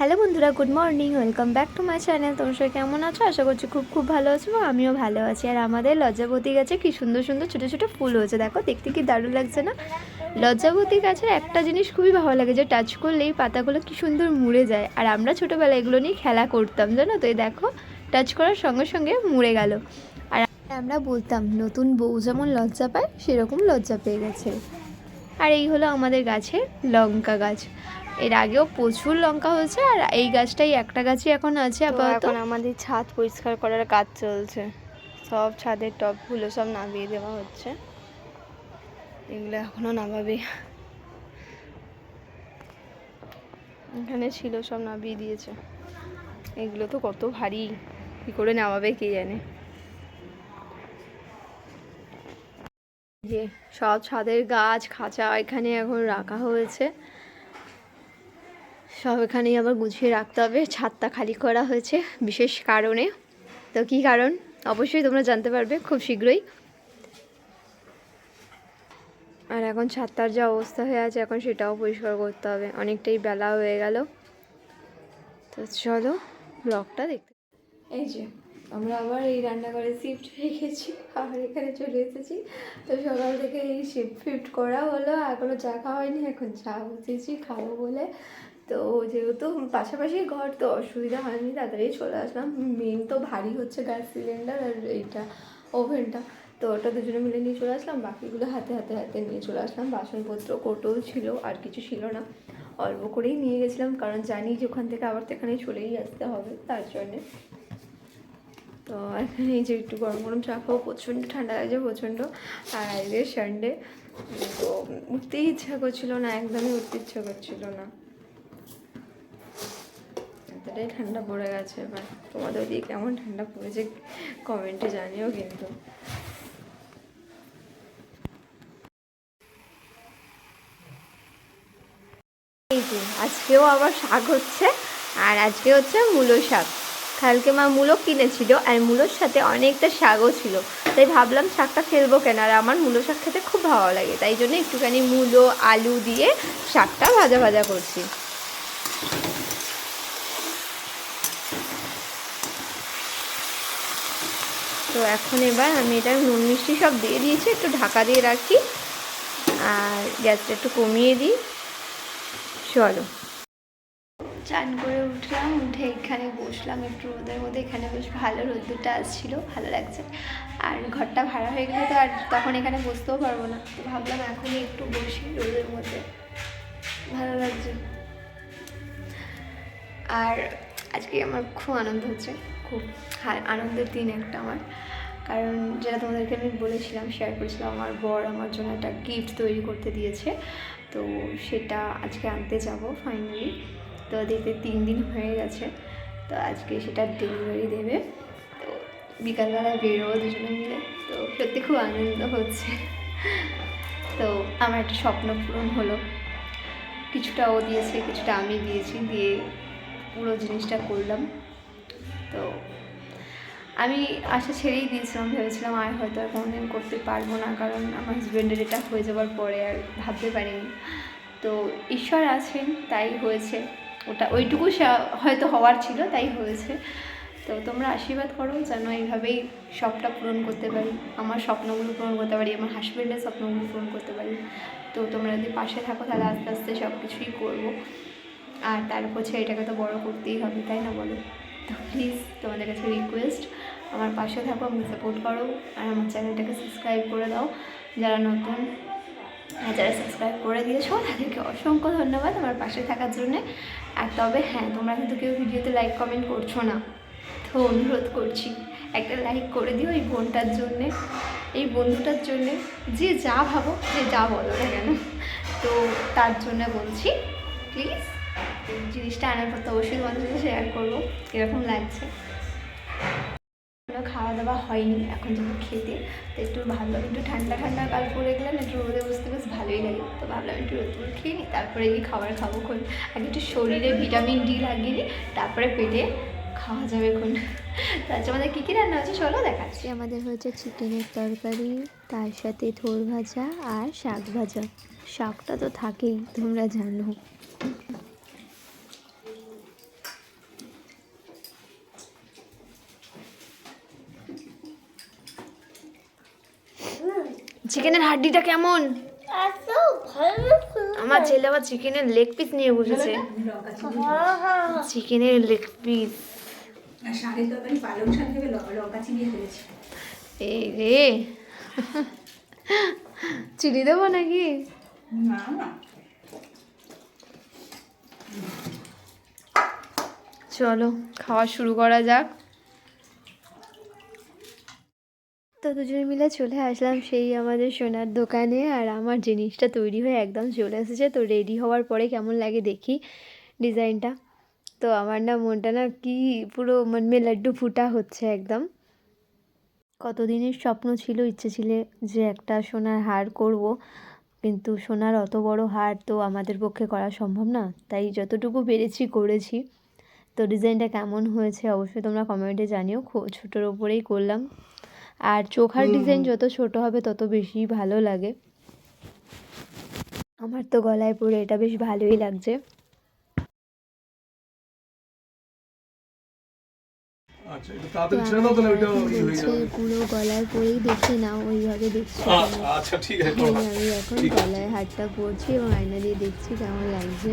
Hello বন্ধুরা, good morning, welcome back to my channel. তোমার সবাই কেমন আছো? আশা করছি খুব খুব ভালো আছো আমিও ভালো আছি। আর আমাদের লজ্জাবতী গাছে কি সুন্দর সুন্দর ছোটো ছোটো ফুল হয়েছে। দেখো, দেখতে কি দারুণ লাগছে না? লজ্জাবতী গাছের একটা জিনিস খুবই ভালো লাগে যে টাচ করলেই পাতাগুলো কি সুন্দর মুড়ে যায়। আর আমরা ছোটোবেলায় এগুলো নিয়ে খেলা করতাম, জানো তো? এই দেখো টাচ করার সঙ্গে সঙ্গে মুড়ে গেল। আর আমরা বলতাম, নতুন বউ যেমন লজ্জা পায়, সেরকম লজ্জা পেয়ে গেছে। আর এই হলো আমাদের গাছের লঙ্কা গাছ। এর আগেও প্রচুর লঙ্কা হয়েছে আর এই গাছটাই একটা গাছই এখন আছে আপাতত। এখন আমাদের ছাদ পরিষ্কার করার কাজ চলছে। সব ছাদের টপগুলো সব নামিয়ে দেওয়া হচ্ছে। এগুলো এখনও নামাবে। এখানে ছিল সব নামিয়ে দিয়েছে। এগুলো তো কত ভারী। কি করে নামাবে কে জানে? যে সব ছাদের গাছ খাঁচা এখানে এখন রাখা হয়েছে। সব এখানেই আবার গুছিয়ে রাখতে হবে। ছাদটা খালি করা হয়েছে বিশেষ কারণে। তো কী কারণ? অবশ্যই তোমরা জানতে পারবে খুব শীঘ্রই। আর এখন ছাদটার যা অবস্থা হয়ে আছে, এখন সেটাও পরিষ্কার করতে হবে। অনেকটাই বেলা হয়ে গেল। তো চলো, ব্লগটা দেখতে এই যে, আমরা আবার এই রান্নাঘরে শিফট হয়ে গেছি। আবার এখানে চলে এসেছি। তো সকাল থেকে এই শিফট ফিফট করা হলো। এখনও চা খাওয়া হয়নি, এখন চা বসেছি, খাব বলে। তো যেহেতু পাশাপাশি ঘর তো অসুবিধা হয়নি, তাড়াতাড়ি চলে আসলাম। মেন তো ভারী হচ্ছে গ্যাস সিলিন্ডার আর এইটা, ওভেনটা। তো ওটা দুজনে মিলে নিয়ে চলে আসলাম, বাকিগুলো হাতে হাতে হাতে নিয়ে চলে আসলাম। বাসনপত্র, কোটোও ছিল, আর কিছু ছিল না। অল্প করেই নিয়ে গেছিলাম, কারণ জানি যে ওখান থেকে আবার তো এখানে চলেই আসতে হবে, তার জন্যে। তো এখানে যে একটু গরম গরম চা খাব, প্রচণ্ড ঠান্ডা লাগছে, প্রচণ্ড। আর আজকে সানডে তো উঠতেই ইচ্ছা করছিল না, একদমই উঠতে ইচ্ছা করছিল না। এতটাই ঠান্ডা পড়ে গেছে, এবার তোমাদের ওদিকে কেমন ঠান্ডা পড়েছে কমেন্টে জানিও কিন্তু। আজকেও আবার শাক হচ্ছে, আর আজকে হচ্ছে মূলো শাক। কালকে মা মূলো কিনেছিল, আর মূলোর সাথে অনেকটা শাকও ছিল। তাই ভাবলাম শাকটা ফেলব কেন, আর আমার মূলো শাক খেতে খুব ভালো লাগে। তাই জন্য একটুখানি মূলো, আলু দিয়ে শাকটা ভাজা ভাজা করছি। তো এখন এবার আমি এটা নুন মিষ্টি সব দিয়ে দিয়েছি, একটু ঢাকা দিয়ে রাখি। আর গ্যাসটা একটু কমিয়ে দিই। চলো। চান করে উঠলাম, উঠে এখানে বসলাম একটু রোদের মধ্যে। এখানে বেশ ভালো রোদ্দুরটা আসছিল, ভালো লাগছে। আর ঘরটা ভাড়া হয়ে গেলে তো, আর তখন এখানে বসতেও পারব না। তো ভাবলাম এখনই একটু বসি রোদের মধ্যে। ভালো লাগছে। আর আজকে আমার খুব আনন্দ হচ্ছে। খুব আনন্দের দিন একটা আমার। কারণ যেটা তোমাদেরকে আমি বলেছিলাম শেয়ার করেছিলাম, আমার বর আমার জন্য একটা গিফট তৈরি করতে দিয়েছে। তো সেটা আজকে আনতে যাব ফাইনালি তো দেখতে তিন দিন হয়ে গেছে, তো আজকে সেটা ডেলিভারি দেবে। তো বিকালবেলা বেরোবো দুজনে মিলে। তো সত্যি খুব আনন্দ হচ্ছে। তো আমার একটা স্বপ্ন পূরণ হলো। কিছুটা ও দিয়েছে, কিছুটা আমি দিয়েছি, দিয়ে পুরো জিনিসটা করলাম। তো আমি আশা ছেড়েই দিয়েছিলাম, ভেবেছিলাম আর হয়তো আর কোনোদিন করতে পারব না, কারণ আমার হাজব্যান্ডের এটা হয়ে যাওয়ার পরে আর ভাবতে পারিনি। তো ঈশ্বর আছেন, তাই হয়েছে। ওটা, ওইটুকু হয়তো হওয়ার ছিল, তাই হয়েছে। তো তোমরা আশীর্বাদ করো যেন এইভাবেই সবটা পূরণ করতে পারি। আমার স্বপ্নগুলো পূরণ করতে পারি, আমার হাজব্যান্ডের স্বপ্নগুলো পূরণ করতে পারি। তো তোমরা যদি পাশে থাকো, তাহলে আস্তে আস্তে সব কিছুই করব। আর তারপর ছেলেটাকে তো বড় করতেই হবে, তাই না বলো? তো প্লিজ তোমাদের কাছে রিকোয়েস্ট আমার পাশে থাকো, আমাকে সাপোর্ট করো, আর আমার চ্যানেলটাকে সাবস্ক্রাইব করে দাও। যারা নতুন হ্যাঁ যারা সাবস্ক্রাইব করে দিয়েছ, তাদেরকে অসংখ্য ধন্যবাদ আমার পাশে থাকার জন্যে। আর তবে হ্যাঁ তোমরা কিন্তু কেউ ভিডিওতে লাইক কমেন্ট করছ না। তো অনুরোধ করছি, একটা লাইক করে দিও এই বোনটার জন্যে, এই বন্ধুটার জন্যে। যে যা ভাবো, যে যা বলো না কেন। তো তার জন্য বলছি প্লিজ জিনিসটা আনার পর তো অবশ্যই তোমাদের সাথে শেয়ার করব কীরকম লাগছে। খাওয়া দাওয়া হয়নি, এখন যখন খেতে। তো একটু ভাবলাম, একটু ঠান্ডা ঠান্ডা কাল পড়ে গেলাম একটু রোদে বসতে বেশ ভালোই লাগে। তো ভাবলাম একটু রোদ রোদ খেয়ে নিই তারপরে এই খাবার খাব খন আগে একটু শরীরে ভিটামিন ডি লাগিয়ে নিই তারপরে পেটে খাওয়া যাবে এখন। তো আচ্ছা আমাদের কী কী রান্না হচ্ছে চলো দেখাচ্ছি। আমাদের হয়েছে চিকেনের তরকারি, তার সাথে থোর ভাজা আর শাক ভাজা। শাকটা তো থাকেই, তোমরা জানো। চিকেনের হাড্ডিটা কেমন? আমার ছেলে আবার চিকেনের লেগ পিস নিয়ে বসেছে। চিকেনের লেগ পিস এই রে। চিনি দেবো নাকি? চলো খাওয়া শুরু করা যাক। তো দুজনে মিলে চলে আসলাম সেই আমাদের সোনার দোকানে আর আমার জিনিসটা তৈরি হয়ে একদম চলে এসেছে। তো রেডি হওয়ার পরে কেমন লাগে দেখি ডিজাইনটা তো আমার না মনটা না কি পুরো মন লাড্ডু ফুটা হচ্ছে একদম। কতদিনের স্বপ্ন ছিল, ইচ্ছে ছিল যে একটা সোনার হার করব, কিন্তু সোনার অত বড় হার তো আমাদের পক্ষে করা সম্ভব না, তাই যতটুকু পেরেছি করেছি। তো ডিজাইনটা কেমন হয়েছে অবশ্যই তোমরা কমেন্টে জানিও ছোটোর ওপরেই করলাম। আর চোখার ডিজাইন যত ছোট হবে তত বেশি ভালো লাগে। আমার তো গলায় পরে এটা বেশ ভালোই লাগছে। আচ্ছা ইয়ে পুরো গলায় পরেই দেখে নাও ওইভাবে দেখছি আচ্ছা ঠিক আছে আমি এখন গলায় হাতটা পরছি এবং আয়না দিয়ে দেখছি কেমন লাগছে।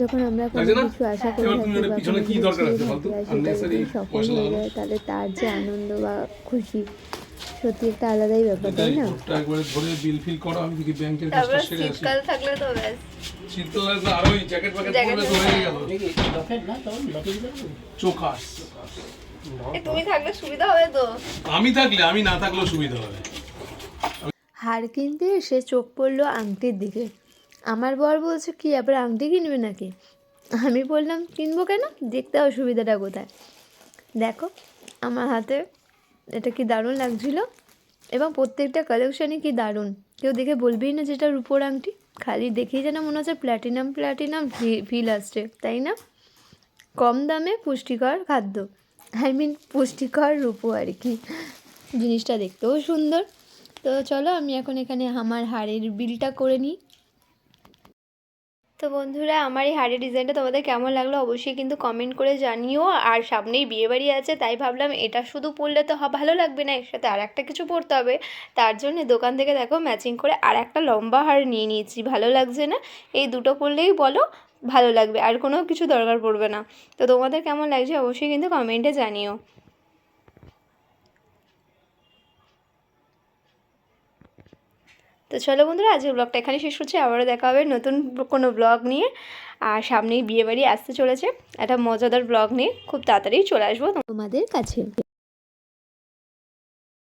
যখন আমরা কোনো কিছু আশা করে থাকি বা কি সেটা যদি সফল হয়ে যায় তাহলে তার যে আনন্দ বা খুশি সত্যি একটা আলাদাই ব্যাপার তাই না? একবারে ধরে বিল ফিল করো আমি দেখি ব্যাংকের কাজটা সেরে আসি। শীতকাল থাকলে তো ব্যাস। শীতকালে তো আর ওই জ্যাকেট প্যাকেট পরলে তো হয়ে গেল। চোখাস। তুমি থাকলে সুবিধা হবে তো? আমি থাকলে আমি না থাকলেও সুবিধা হবে। হার কিনতে এসে চোখ পড়ল আংটির দিকে। আমার বর বলছে, কি, আবার আংটি কিনবে নাকি? আমি বললাম, কিনবো কেন? দেখতে অসুবিধাটা কোথায়? দেখো, আমার হাতে এটা কি দারুণ লাগছিল এবং প্রত্যেকটা কালেকশানই কি দারুণ। কেউ দেখে বলবেই না যেটা রূপোর আংটি, খালি দেখেই যেন মনে হচ্ছে প্ল্যাটিনাম প্ল্যাটিনাম ফিল আসছে, তাই না? কম দামে পুষ্টিকর খাদ্য। আই মিন পুষ্টিকর রূপো আর কি। জিনিসটা দেখতেও সুন্দর। তো চলো, আমি এখন এখানে আমার হাড়ের বিলটা করে নিই। তো বন্ধুরা, আমার এই হাড়ের ডিজাইনটা তোমাদের কেমন লাগল অবশ্যই কিন্তু কমেন্ট করে জানিও। আর সামনেই বিয়েবাড়ি আছে, তাই ভাবলাম এটা শুধু পরলে তো ভালো লাগবে না এর সাথে আর একটা কিছু পরতে হবে। তার জন্য দোকান থেকে দেখো ম্যাচিং করে আর একটা লম্বা হার নিয়ে নিয়েছি, ভালো লাগছে না? এই দুটো পরলেই বলো, ভালো লাগবে, আর কোনো কিছু দরকার পড়বে না। তো তোমাদের কেমন লাগছে অবশ্যই কিন্তু কমেন্টে জানিও। তো চলো বন্ধুরা, আজকের ব্লগটা এখানে শেষ করছি। আবারও দেখা হবে নতুন কোনো ব্লগ নিয়ে। আর সামনেই বিয়েবাড়ি আসতে চলেছে। একটা মজাদার ব্লগ নিয়ে খুব তাড়াতাড়ি চলে আসব তোমাদের কাছে।